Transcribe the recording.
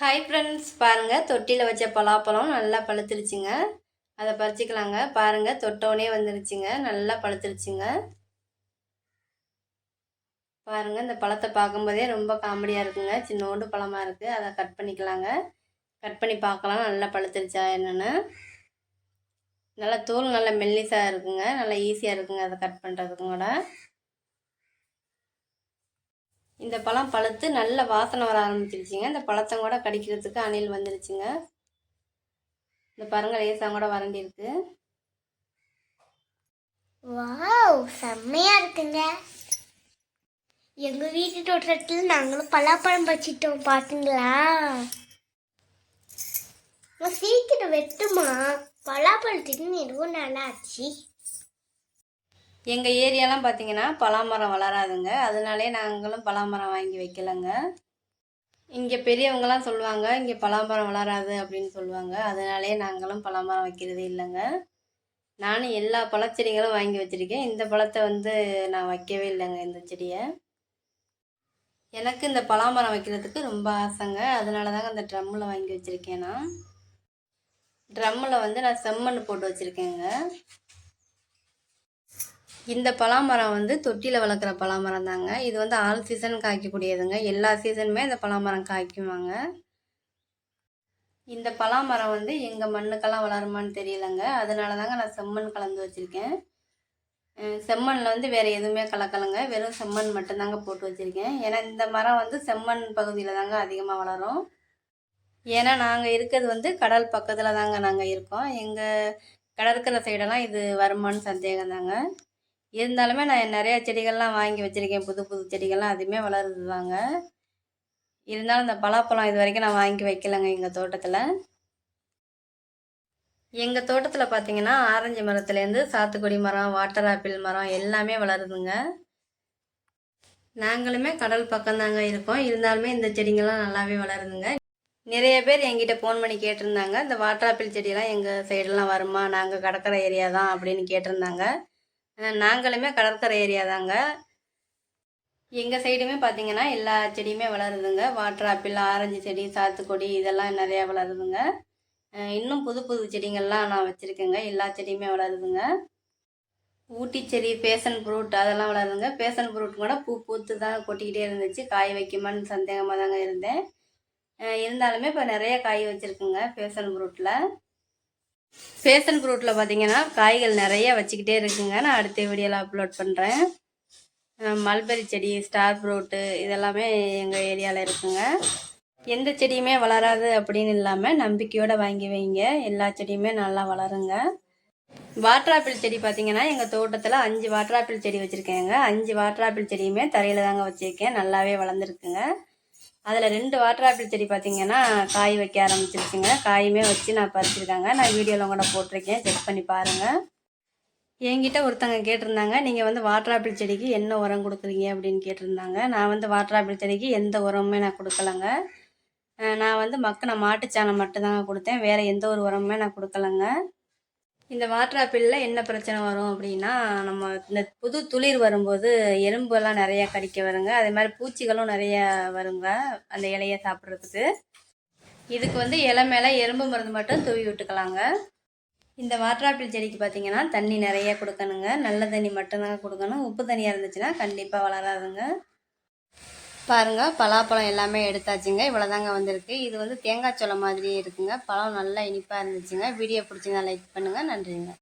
Hi friends பாருங்கள் தொட்டியில் வச்ச பலாப்பழம் நல்லா பழுத்துருச்சுங்க. அதை பறிச்சிக்கலாங்க. பாருங்கள் தொட்டோனே வந்துருச்சுங்க. நல்லா பழுத்துருச்சுங்க. பாருங்கள் இந்த பழத்தை பார்க்கும்போதே ரொம்ப காமெடியாக இருக்குங்க. சின்னோண்டு பழமாக இருக்குது அதை கட் பண்ணிக்கலாங்க. கட் பண்ணி பார்க்கலாம். நல்லா பழுத்துருச்சா என்னென்னு. நல்லா தோல் நல்லா மெல்லிசாக இருக்குங்க. நல்லா ஈஸியாக இருக்குங்க அதை கட் பண்ணுறதுக்கு கூட. இந்த பழம் பழுத்து நல்ல வாசனை வர ஆரம்பிச்சிருச்சுங்க. இந்த பழத்தங்கூட கூட கடிக்கிறதுக்கு அணில் வந்துருச்சுங்க. இந்த பாருங்க லேசாக கூட வறண்டிருக்கு வாவ் செம்மையா இருக்குங்க. எங்க வீட்டு தோட்டத்தில் நாங்களும் பலாப்பழம் வச்சிட்டோம் பாத்தீங்களா? சீக்கிரம் வெட்டுமா? பலாப்பழத்துக்கு எதுவும் நல்லா ஆச்சு எங்கள் ஏரியாலாம் பார்த்தீங்கன்னா பலாமரம் வளராதுங்க. அதனாலே நாங்களும் பலாமரம் வாங்கி வைக்கலைங்க. இங்கே பெரியவங்கலாம் சொல்லுவாங்க இங்கே பலாமரம் வளராது அப்படின்னு சொல்லுவாங்க. அதனாலே நாங்களும் பலாமரம் வைக்கிறதே இல்லைங்க. நானும் எல்லா பழச்செடிகளும் வாங்கி வச்சுருக்கேன். இந்த பழத்தை வந்து நான் வைக்கவே இல்லைங்க இந்த செடியை. எனக்கு இந்த பலாமரம் வைக்கிறதுக்கு ரொம்ப ஆசைங்க. அதனால தாங்க அந்த ட்ரம்மில் வாங்கி வச்சுருக்கேன் நான். ட்ரம்மில் வந்து நான் செம்மண் போட்டு வச்சுருக்கேங்க. இந்த பலாமரம் வந்து தொட்டியில் வளர்க்குற பலாமரம் தாங்க. இது வந்து ஆல் சீசன் காய்க்கக்கூடியதுங்க. எல்லா சீசனுமே இந்த பலாமரம் காய்க்குவாங்க. இந்த பலாமரம் வந்து எங்கள் மண்ணுக்கெல்லாம் வளருமான்னு தெரியலங்க. அதனால தாங்க நான் செம்மண் கலந்து வச்சுருக்கேன். செம்மண்ணில் வந்து வேறு எதுவுமே கலக்கலைங்க. வெறும் செம்மண் மட்டும்தாங்க போட்டு வச்சுருக்கேன். ஏன்னா இந்த மரம் வந்து செம்மண் பகுதியில் தாங்க அதிகமாக வளரும். ஏன்னா நாங்கள் இருக்கிறது வந்து கடல் பக்கத்தில் தாங்க நாங்கள் இருக்கோம். எங்கள் கடற்கரை சைடெல்லாம் இது வருமானு சந்தேகம் தாங்க இருந்தாலுமே நான் நிறையா செடிகள்லாம் வாங்கி வச்சுருக்கேன். புது புது செடிகள்லாம் அதுவுமே வளருது தாங்க இருந்தாலும் இந்த பலாப்பழம் இது வரைக்கும் நான் வாங்கி வைக்கலைங்க எங்கள் தோட்டத்தில். எங்கள் தோட்டத்தில் பார்த்தீங்கன்னா ஆரஞ்சு மரத்துலேருந்து சாத்துக்குடி மரம் வாட்டர் ஆப்பிள் மரம் எல்லாமே வளருதுங்க. நாங்களுமே கடல் பக்கம்தாங்க இருக்கோம். இருந்தாலுமே இந்த செடிங்கள்லாம் நல்லாவே வளருதுங்க. நிறைய பேர் எங்கிட்ட ஃபோன் பண்ணி கேட்டிருந்தாங்க. இந்த வாட்டர் ஆப்பிள் செடியெல்லாம் எங்கள் சைடெல்லாம் வருமா? நாங்கள் கடற்கரை ஏரியா தான் அப்படின்னு கேட்டிருந்தாங்க. நாங்களுமே கடற்கரை ஏரியா தாங்க. எங்கள் சைடுமே பார்த்தீங்கன்னா எல்லா செடியுமே வளருதுங்க. வாட்டர் ஆப்பிள் ஆரஞ்சு செடி சாத்துக்கொடி இதெல்லாம் நிறையா வளருதுங்க. இன்னும் புது புது செடிங்கள்லாம் நான் வச்சுருக்கேங்க. எல்லா செடியுமே வளருதுங்க. ஊட்டி செடி பேசன் ஃப்ரூட் அதெல்லாம் வளருதுங்க. பேசன் ஃப்ரூட் கூட பூ பூத்து தான் கொட்டிக்கிட்டே இருந்துச்சு. காய் வைக்குமான்னு சந்தேகமாக தாங்க இருந்தேன். இருந்தாலுமே இப்போ நிறைய காய் வச்சுருக்குங்க பேசன் ஃப்ரூட்டில் ஃபேஷன் ஃப்ரூட்டில் பார்த்தீங்கன்னா காய்கள் நிறைய வச்சுக்கிட்டே இருக்குங்க. நான் அடுத்த வீடியோவில் அப்லோட் பண்ணுறேன் மல்பெரி செடி ஸ்டார் ஃப்ரூட்டு இதெல்லாமே எங்கள் ஏரியாவில் இருக்குங்க. எந்த செடியுமே வளராது அப்படின்னு இல்லாமல் நம்பிக்கையோடு வாங்கி வைங்க. எல்லா செடியுமே நல்லா வளருங்க. வாட்டர் ஆப்பிள் செடி பார்த்தீங்கன்னா எங்கள் தோட்டத்தில் அஞ்சு வாட்டர் ஆப்பிள் செடி வச்சுருக்கேங்க. அஞ்சு வாட்டர் ஆப்பிள் செடியுமே தரையில் தாங்க வச்சுருக்கேன். நல்லாவே வளர்ந்துருக்குங்க. அதில் ரெண்டு வாட்டர் ஆப்பிள் செடி பார்த்தீங்கன்னா காய் வைக்க ஆரம்பிச்சிருச்சுங்க. காயுமே வச்சு நான் பறிச்சிருக்காங்க. நான் வீடியோவில் கூட போட்டிருக்கேன். செக் பண்ணி பாருங்கள் என்கிட்ட ஒருத்தங்க கேட்டிருந்தாங்க. நீங்கள் வந்து வாட்டர் ஆப்பிள் செடிக்கு என்ன உரம் கொடுக்குறீங்க அப்படின்னு கேட்டிருந்தாங்க. நான் வந்து வாட்டர் ஆப்பிள் செடிக்கு எந்த உரமுமே நான் கொடுக்கலங்க. நான் வந்து மக்கின மாட்டுச்சாணம் மட்டும்தாங்க கொடுத்தேன். வேறு எந்த ஒரு உரமுமே நான் கொடுக்கலங்க. இந்த வாட்டர் ஆப்பிளில் என்ன பிரச்சனை வரும் அப்படின்னா நம்ம இந்த புது துளிர் வரும்போது எறும்புலாம் நிறையா கடிக்க வருங்க. அதே மாதிரி பூச்சிகளும் நிறைய வருங்க அந்த இலையை சாப்பிட்றதுக்கு. இதுக்கு வந்து இலை மேலே எறும்பு மருந்து மட்டும் தூவி விட்டுக்கலாங்க. இந்த வாட்டர் ஆப்பிள் செடிக்கு பார்த்தீங்கன்னா தண்ணி நிறைய கொடுக்கணுங்க. நல்ல தண்ணி மட்டும்தாங்க கொடுக்கணும். உப்பு தண்ணியாக இருந்துச்சுன்னா கண்டிப்பாக வளராதுங்க. பாருங்க பலாப்பழம் எல்லாமே எடுத்தாச்சுங்க. இவ்வளோதாங்க வந்திருக்கு. இது வந்து தேங்காய் சோளம் மாதிரியே இருக்குங்க. பழம் நல்லா இனிப்பாக இருந்துச்சுங்க. வீடியோ பிடிச்சிருந்தா லைக் பண்ணுங்கள் நன்றிங்க.